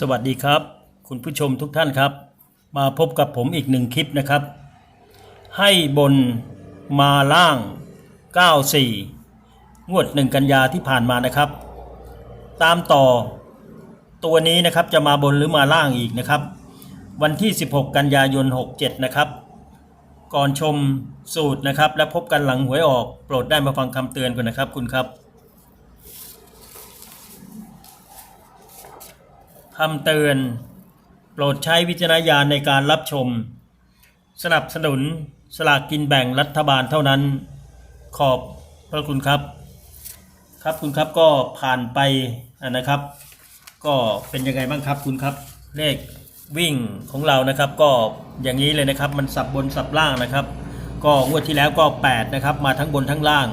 สวัสดีครับ คุณผู้ชมทุกท่านครับ มาพบกับผมอีกหนึ่งคลิปนะครับ ให้บนมาล่าง 94 งวดหนึ่งกันยาที่ผ่านมานะครับ ตามต่อตัวนี้นะครับจะมาบนหรือมาล่างอีกนะครับ วันที่ 16 กันยายน 67 นะครับ ก่อนชมสูตรนะครับ และพบกันหลังหวยออก โปรดได้มาฟังคำเตือนก่อนนะครับคุณครับ คำเตือน โปรดใช้วิจารณญาณในการรับชม สนับสนุนสลากกินแบ่งรัฐบาลเท่านั้น ขอบพระคุณครับ ครับคุณครับก็ผ่านไปนะครับ ก็เป็นยังไงบ้างครับคุณครับ เลขวิ่งของเรานะครับ ก็อย่างนี้เลยนะครับ มันสับบนสับล่างนะครับ ก็งวดที่แล้วก็ 8 นะครับ มาทั้งบนทั้งล่าง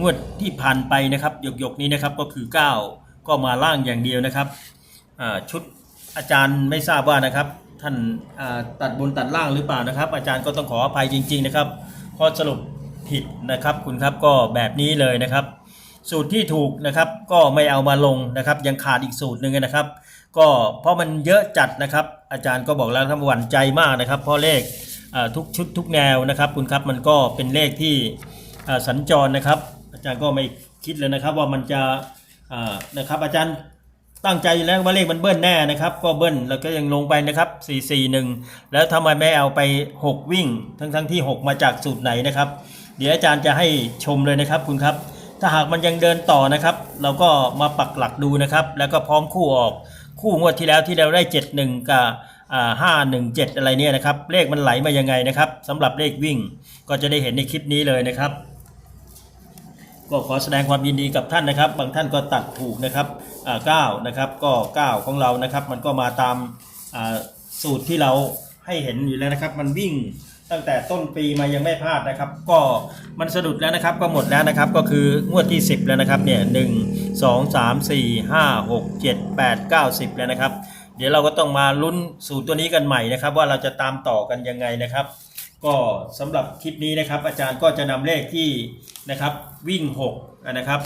งวดที่ผ่านไปนะครับหยกหยกๆนี้นะครับก็คือ 9 ก็มาล่างอย่างเดียวนะครับ ชุดอาจารย์ไม่ทราบว่านะครับ ท่านตัดบนตัดล่างหรือเปล่านะครับ อาจารย์ก็ต้องขออภัยจริง ๆ นะครับเพราะสรุปผิดนะครับคุณครับก็แบบนี้เลยนะครับ สูตรที่ถูกนะครับก็ไม่เอามาลงนะครับ ยังขาดอีกสูตรหนึ่งนะครับ ก็เพราะมันเยอะจัดนะครับ อาจารย์ก็บอกแล้วครับหวั่นใจมากนะครับ เพราะเลขทุกชุดทุกแนวนะครับ คุณครับมันก็เป็นเลขที่สัญจรนะครับ อาจารย์ก็ไม่คิดเลยนะครับว่ามันจะนะครับอาจารย์ ตั้งใจอยู่แล้วว่าเลขมันเบิ้ลแน่นะครับ ก็เบิ้ลแล้วก็ยังลงไปนะครับ 441 แล้วทำไมไม่เอาไป 6 วิ่ง ทั้งทั้งที่ 6 มาจากสูตรไหนนะครับ เดี๋ยวอาจารย์จะให้ชมเลยนะครับคุณครับถ้าหากมันยังเดินต่อนะครับ เราก็มาปักหลักดูนะครับ แล้วก็พร้อมคู่ออกคู่งวดที่แล้วที่เราได้ 71 กับอ่า517อะไรเนี่ยนะครับ เลขมันไหลมายังไงนะครับสำหรับเลขวิ่งก็จะได้เห็นในคลิปนี้เลยนะครับ ก็ขอแสดงความยินดีกับท่านนะครับ บางท่านก็ตัดถูกนะครับ อ่าเก้านะครับก็ 9 ของเรานะครับมันก็มาตามอ่าสูตรที่เราให้เห็นอยู่แล้วนะครับ มันวิ่งตั้งแต่ต้นปีมายังไม่พลาดนะครับ ก็มันสะดุดแล้วนะครับ ก็หมดแล้วนะครับก็คืองวดที่ 10 แล้วนะครับเนี่ยหนึ่งสองสามสี่ห้าหกเจ็ดแปดเก้าสิบแล้วนะครับ เดี๋ยวเราก็ต้องมาลุ้นสูตรตัวนี้กันใหม่นะครับ ว่าเราจะตามต่อกันยังไงนะครับ ก็สำหรับคลิปนี้นะครับ อาจารย์ก็จะนำเลขที่นะครับวิ่ง6นะครับ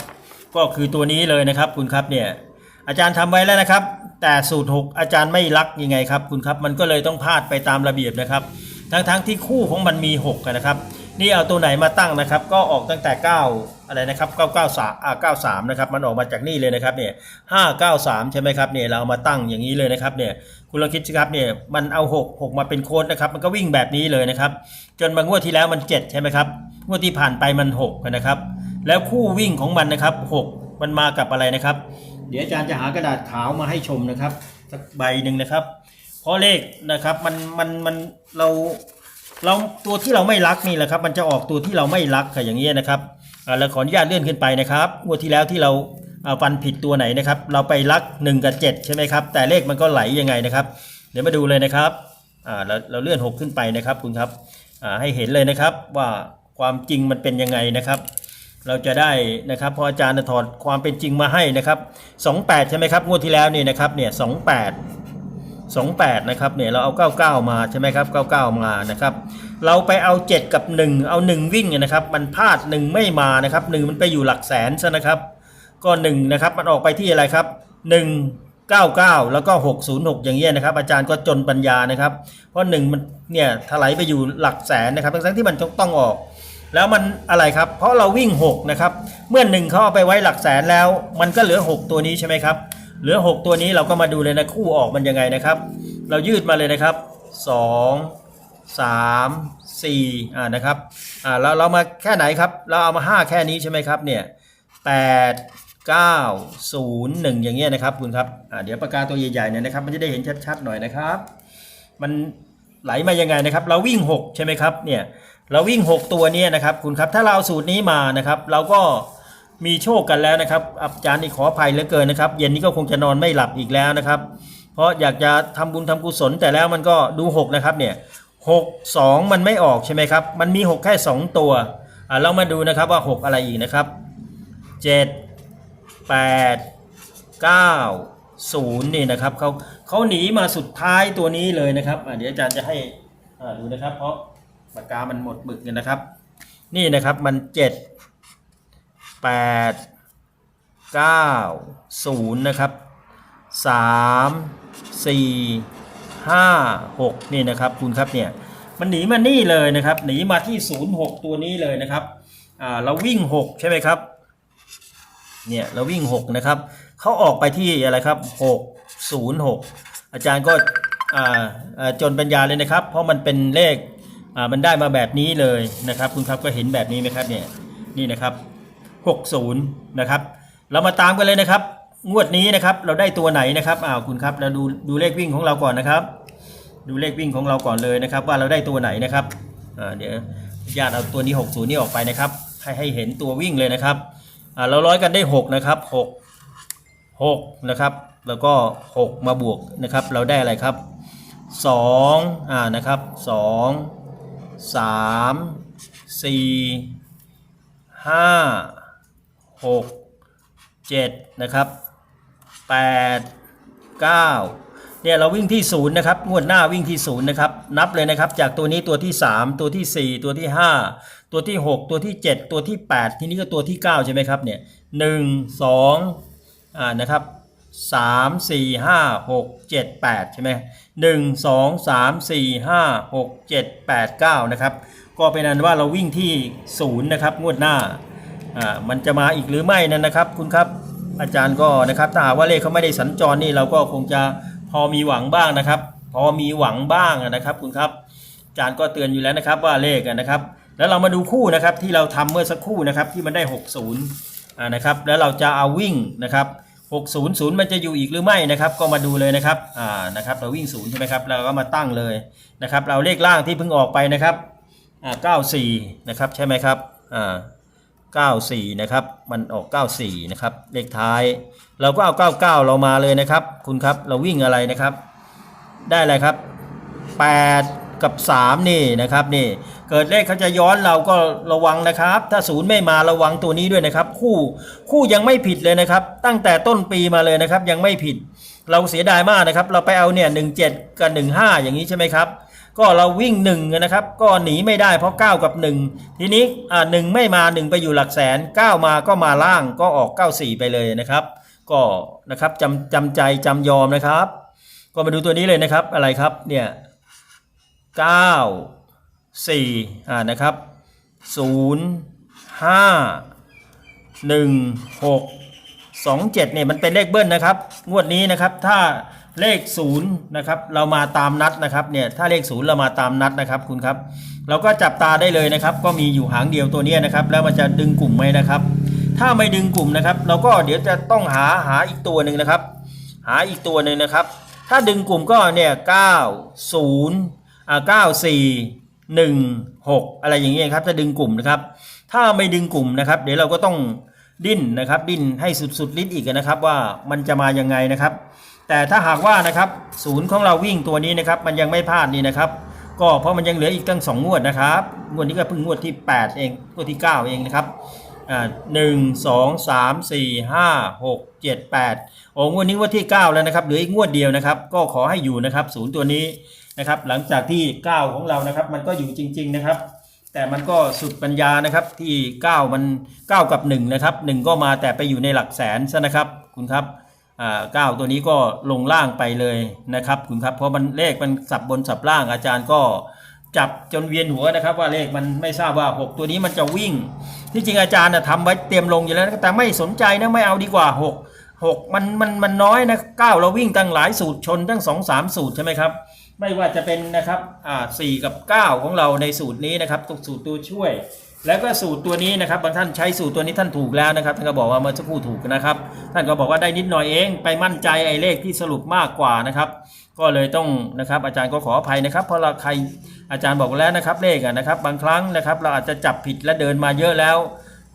ก็คือตัวนี้เลยนะครับคุณครับเนี่ย อาจารย์ทำไว้แล้วนะครับ แต่สูตร 6 อาจารย์ไม่รักยังไงครับคุณครับ มันก็เลยต้องพลาดไปตามระเบียบนะครับ ทั้งทั้งที่คู่ของมันมี6กันนะครับ นี่เอาตัวไหนมาตั้งนะครับ ก็ออกตั้งแต่ 9 อะไรนะครับ993อ่า93นะครับ มันออกมาจากนี่เลยนะครับเนี่ย593 ใช่ไหมครับเนี่ยเราเอามาตั้งอย่างนี้เลยนะครับเนี่ยคุณลองคิดสิครับเนี่ยมันเอา 6 6 มาเป็นโค้ดนะครับมันก็วิ่งแบบนี้เลยนะครับ จนมางวดที่แล้วมัน 7 ใช่ไหมครับงวดที่ผ่านไปมัน6นะครับ แล้วคู่วิ่งของมันนะครับ 6 มันมากับอะไรนะครับ เดี๋ยวอาจารย์จะหากระดาษขาวมาให้ชมนะครับ สักใบหนึ่งนะครับ เพราะเลขนะครับมันมันมันเราเราตัวที่เราไม่รักนี่แหละครับมันจะออกตัวที่เราไม่รักค่ะอย่างนี้ยนะครับอ่าขออนุญาตเลื่อนขึ้นไปนะครับงวดที่แล้วที่เราฟันผิดตัวไหนนะครับ เราไปรัก 1 กับ 7 ใช่ไหมครับ แต่เลขมันก็ไหลยังไงนะครับ เดี๋ยวมาดูเลยนะครับเราเราเลื่อน 6 ขึ้นไปนะครับคุณครับให้เห็นเลยนะครับว่าความจริงมันเป็นยังไงนะครับ เราจะได้นะครับพออาจารย์ถอดความเป็นจริงมาให้นะครับ 28 ใช่ไหมครับงวดที่แล้วนี่นะครับเนี่ย28 28นะครับเนี่ยเราเอา99มาใช่ไหมครับ99มานะครับ เราไปเอา7กับ1เอา1วิ่งเนี่ยนะครับ มันพลาด1ไม่มานะครับ1มันไปอยู่หลักแสนซะนะครับ ก็1นะครับมันออกไปที่อะไรครับ199 แล้วก็ 606 อย่างเงี้ยนะครับ อาจารย์ก็จนปัญญานะครับ เพราะ1มันเนี่ยถลายไปอยู่หลักแสนนะครับทั้งที่มันต้องออก แล้วมันอะไรครับ เพราะเราวิ่ง 6 นะครับ เมื่อหนึ่งเขาเอาไปไว้หลักแสนแล้ว มันก็เหลือ 6 ตัวนี้ใช่ไหมครับ เหลือ 6 ตัวนี้เราก็มาดูเลยนะคู่ออกมันยังไงนะครับ เรายืดมาเลยนะครับ 2 3 4อ่านะครับอ่าเราเรามาแค่ไหนครับ เราเอามา 5 แค่นี้ใช่ไหมครับเนี่ย8 9 0 1 อย่างเงี้ยนะครับคุณครับอ่าเดี๋ยวปากกาตัวใหญ่ๆเนี่ยนะครับ มันจะได้เห็นชัดๆหน่อยนะครับ มันไหลมายังไงนะครับ เราวิ่ง 6 ใช่ไหมครับเนี่ย เราวิ่ง 6 ตัวเนี้นะครับคุณครับถ้าเราสูตรนี้มานะครับ เราก็มีโชคกันแล้วนะครับอาจารย์นี่ขออภัยเหลือเกินนะครับ เย็นนี้ก็คงจะนอนไม่หลับอีกแล้วนะครับ เพราะอยากจะทำบุญทำกุศลแต่แล้วมันก็ดู 6 นะครับเนี่ย6 2มันไม่ออกใช่ไหมครับ มันมี 6 แค่ 2 ตัวอ่าเรามาดูนะครับว่า 6 อะไรอีกนะครับ 7 8 9 0นี่นะครับเขาเขาหนีมาสุดท้ายตัวนี้เลยนะครับเดี๋ยวอาจารย์จะให้ดูนะครับเพราะ ปากกามันหมดหมึกเนี่ยนะครับ นี่นะครับมัน7 8 9 0นะครับ3สี่ห้าหกนี่นะครับคุณครับเนี่ยมันหนีมานี่เลยนะครับ หนีมาที่ศูนย์หกตัวนี้เลยนะครับอ่าเราวิ่งหกใช่ไหมครับเนี่ยเราวิ่งหกนะครับเขาออกไปที่อะไรครับหกศูนย์หกอาจารย์ก็อ่าจนปัญญาเลยนะครับ เพราะมันเป็นเลข อ่ามันได้มาแบบนี้เลยนะครับคุณครับก็เห็นแบบนี้ไหมครับเนี่ยนี่นะครับ 60 นะครับ เรามาตามกันเลยนะครับ งวดนี้นะครับเราได้ตัวไหนนะครับอ้าวคุณครับเราดูดูเลขวิ่งของเราก่อนนะครับ ดูเลขวิ่งของเราก่อนเลยนะครับ ว่าเราได้ตัวไหนนะครับอ่าเดี๋ยวญาติเอาตัวนี้ 60 นี่ออกไปนะครับ ให้ให้เห็นตัววิ่งเลยนะครับอ่าเราร้อยกันได้ 6 นะครับ 6 6 นะครับ แล้วก็ 6 มาบวกนะครับ เราได้อะไรครับ2อ่านะครับ2 3 4ห้าหกเจ็ดนะครับแปดเก้าเนี่ยเราวิ่งที่ศูนย์นะครับงวดหน้าวิ่งที่ศูนย์นะครับนับเลยนะครับจากตัวนี้ตัวที่สามตัวที่สี่ตัวที่ห้าตัวที่หกตัวที่เจ็ดตัวที่แปดทีนี้ก็ตัวที่เก้าใช่ไหมครับเนี่ยหนึ่งสองอ่านะครับ สามสี่ห้าหกเจ็ดแปดใช่ไหมหนึ่งสองสามสี่ห้าหกเจ็ดแปดเก้านะครับ ก็เป็นอันว่าเราวิ่งที่ศูนย์นะครับงวดหน้าอ่ามันจะมาอีกหรือไม่นั่นนะครับ คุณครับอาจารย์ก็นะครับถ้าหากว่าเลขเขาไม่ได้สัญจรนี่เราก็คงจะพอมีหวังบ้างนะครับ พอมีหวังบ้างนะครับ คุณครับอาจารย์ก็เตือนอยู่แล้วนะครับว่าเลขนะครับ แล้วเรามาดูคู่นะครับที่เราทำเมื่อสักครู่นะครับที่มันได้ 60อ่านะครับ แล้วเราจะเอาวิ่งนะครับ 600 มันจะอยู่อีกหรือไม่นะครับ ก็มาดูเลยนะครับอ่านะครับ เราวิ่งศูนย์ใช่ไหมครับ เราก็มาตั้งเลยนะครับ เราเลขล่างที่เพิ่งออกไปนะครับอ่า94 นะครับใช่ไหมครับอ่า94 นะครับ มันออก 94 นะครับ เลขท้าย เราก็เอา 99 เรามาเลยนะครับ คุณครับ เราวิ่งอะไรนะครับ ได้อะไรครับ 8 กับ 3 นี่นะครับนี่เกิดเลขเขาจะย้อนเราก็ระวังนะครับ ถ้าศูนย์ไม่มาระวังตัวนี้ด้วยนะครับ คู่คู่ยังไม่ผิดเลยนะครับ ตั้งแต่ต้นปีมาเลยนะครับ ยังไม่ผิด เราเสียดายมากนะครับ เราไปเอาเนี่ย17กับ15อย่างนี้ใช่ไหมครับ ก็เราวิ่งหนึ่งนะครับ ก็หนีไม่ได้เพราะ 9 กับ 1 ทีนี้อ่าหนึ่งไม่มา1ไปอยู่หลักแสน 9 มาก็มาล่างก็ออก 94 ไปเลยนะครับ ก็นะครับจำจำใจจำยอมนะครับ ก็มาดูตัวนี้เลยนะครับอะไรครับเนี่ย 9 4อ่านะครับ0 5 1 6 27เนี่ยมันเป็นเลขเบิ้ลนะครับ งวดนี้นะครับถ้าเลข0นะครับเรามาตามนัดนะครับเนี่ยถ้าเลข0เรามาตามนัดนะครับคุณครับ เราก็จับตาได้เลยนะครับ ก็มีอยู่หางเดียวตัวนี้นะครับ แล้วมันจะดึงกลุ่มไหมนะครับ ถ้าไม่ดึงกลุ่มนะครับ เราก็เดี๋ยวจะต้องหาหาอีกตัวหนึ่งนะครับ หาอีกตัวหนึ่งนะครับ ถ้าดึงกลุ่มก็เนี่ย9 0อ่า9 4 1 6อะไรอย่างเงี้ยครับถ้าดึงกลุ่มนะครับ ถ้าไม่ดึงกลุ่มนะครับ เดี๋ยวเราก็ต้องดิ้นนะครับดิ้นให้สุดๆลิ้นอีกนะครับว่ามันจะมายังไงนะครับ แต่ถ้าหากว่านะครับศูนย์ของเราวิ่งตัวนี้นะครับมันยังไม่พลาดนี่นะครับ ก็เพราะมันยังเหลืออีกตั้งสองงวดนะครับงวดนี้ก็เพิ่งงวดที่ 8 เองงวดที่ 9 เองนะครับอ่าหนึ่งสองสามสี่ห้าหกเจ็ดแปดโอ้งวดนี้งวดที่ 9 แล้วนะครับเหลืออีกงวดเดียวนะครับ ก็ขอให้อยู่นะครับศูนย์ตัวนี้ นะครับ หลังจากที่ 9 ของเรานะครับ มันก็อยู่จริง ๆนะครับ แต่มันก็สุดปัญญานะครับที่ 9 มัน 9 กับ 1 นะครับ 1 ก็มาแต่ไปอยู่ในหลักแสนซะนะครับ คุณครับอ่าตัวนี้ก็ลงล่างไปเลยนะครับคุณครับเพราะมันเลขมันสับบนสับล่างอาจารย์ก็จับจนเวียนหัวนะครับ ว่าเลขมันไม่ทราบว่า 6 ตัวนี้มันจะวิ่ง ที่จริงอาจารย์ทำไว้เตรียมลงอยู่แล้วแต่ไม่สนใจนะไม่เอาดีกว่า 6 6 มันมันมันน้อยนะ9เราวิ่งตั้งหลายสูตรชนตั้ง 2 3 สูตรใช่ไหมครับ ไม่ว่าจะเป็นนะครับอ่า4กับ 9 ของเราในสูตรนี้นะครับตกสูตรตัวช่วย แล้วก็สูตรตัวนี้นะครับบางท่านใช้สูตรตัวนี้ท่านถูกแล้วนะครับท่านก็บอกว่าเมื่อสักครู่ถูกนะครับ ท่านก็บอกว่าได้นิดหน่อยเอง ไปมั่นใจไอ้เลขที่สรุปมากกว่านะครับก็เลยต้องนะครับอาจารย์ก็ขออภัยนะครับ เพราะเราใครอาจารย์บอกแล้วนะครับเลขนะครับ บางครั้งนะครับเราอาจจะจับผิดและเดินมาเยอะแล้ว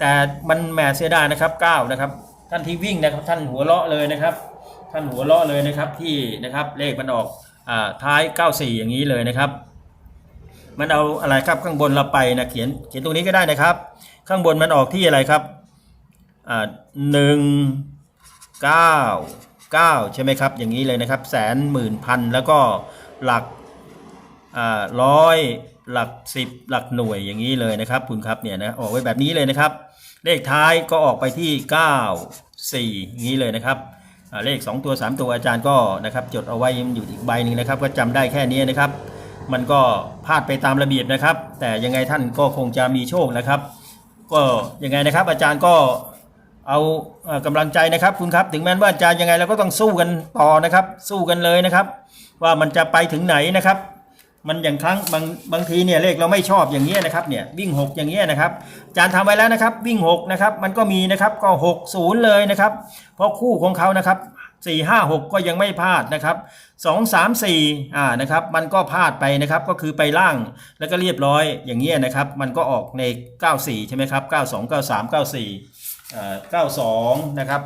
แต่มันแหมเสียดายนะครับ9นะครับท่านที่วิ่งนะครับท่านหัวเราะเลยนะครับ ท่านหัวเราะเลยนะครับที่นะครับเลขมันออก ท้าย 94 อย่างนี้เลยนะครับ มันเอาอะไรครับข้างบนเราไปนะเขียนเขียนตรงนี้ก็ได้นะครับ ข้างบนมันออกที่อะไรครับอ่าหนึ่งเก้าเก้าใช่ไหมครับ อย่างนี้เลยนะครับ แสนหมื่นพันแล้วก็หลักอ่าร้อยหลักสิบหลักหน่วยอย่างนี้เลยนะครับ คุณครับเนี่ยนะออกไว้แบบนี้เลยนะครับ เลขท้ายก็ออกไปที่ 9 4 อย่างนี้เลยนะครับ เลข 2 ตัว 3 ตัวอาจารย์ก็นะครับจดเอาไว้มันอยู่อีกใบหนึ่งนะครับ ก็จำได้แค่นี้นะครับ มันก็พลาดไปตามระเบียบนะครับ แต่ยังไงท่านก็คงจะมีโชคนะครับ ก็ยังไงนะครับ อาจารย์ก็เอาเอ่อกำลังใจนะครับคุณครับ ถึงแม้ว่าอาจารย์ยังไงเราก็ต้องสู้กันต่อนะครับ สู้กันเลยนะครับ ว่ามันจะไปถึงไหนนะครับ มันอย่างครั้งบางบางทีเนี่ยเลขเราไม่ชอบอย่างเงี้ยนะครับเนี่ยวิ่ง 6 อย่างเงี้ยนะครับอาจารย์ทำไว้แล้วนะครับวิ่ง6นะครับมันก็มีนะครับก็ 6 0 เลยนะครับ เพราะคู่ของเขานะครับ 4 5 6 ก็ยังไม่พลาดนะครับ2 3 4อ่านะครับมันก็พลาดไปนะครับก็คือไปล่างแล้วก็เรียบร้อยอย่างเงี้ยนะครับมันก็ออกใน 94 ใช่ไหมครับ 92 93 94อ่า92 นะครับ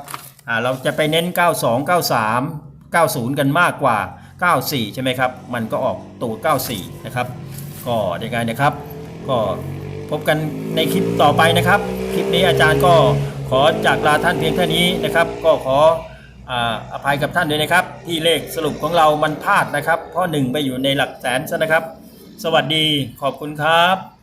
อ่าเราจะไปเน้น 92 93 90 กันมากกว่า 94 ใช่ไหมครับ มันก็ออกตัว 94 นะครับ ก็ยังไงนะครับ ก็พบกันในคลิปต่อไปนะครับ คลิปนี้อาจารย์ก็ขอจากลาท่านเพียงแค่นี้นะครับ ก็ขอออภัยกับท่านด้วยนะครับ ที่เลขสรุปของเรามันพลาดนะครับ เพราะหนึ่งไปอยู่ในหลักแสนซะนะครับ สวัสดีขอบคุณครับ